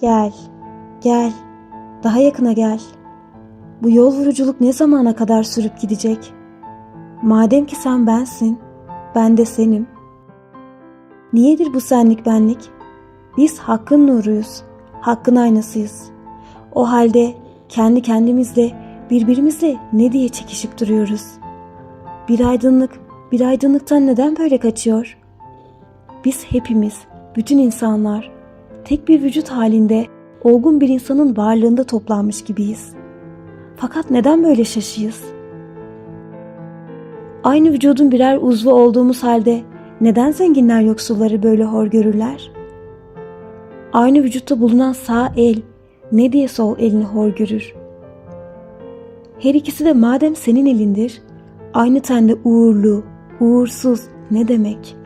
Gel, gel, daha yakına gel. Bu yol vuruculuk ne zamana kadar sürüp gidecek? Madem ki sen bensin, ben de senim. Niyedir bu senlik benlik? Biz hakkın nuruyuz, hakkın aynasıyız. O halde kendi kendimizle, birbirimizle ne diye çekişip duruyoruz? Bir aydınlık, bir aydınlıktan neden böyle kaçıyor? Biz hepimiz, bütün insanlar, tek bir vücut halinde olgun bir insanın varlığında toplanmış gibiyiz. Fakat neden böyle şaşıyız? Aynı vücudun birer uzvu olduğumuz halde neden zenginler yoksulları böyle hor görürler? Aynı vücutta bulunan sağ el ne diye sol elini hor görür? Her ikisi de madem senin elindir, aynı tende uğurlu, uğursuz ne demek?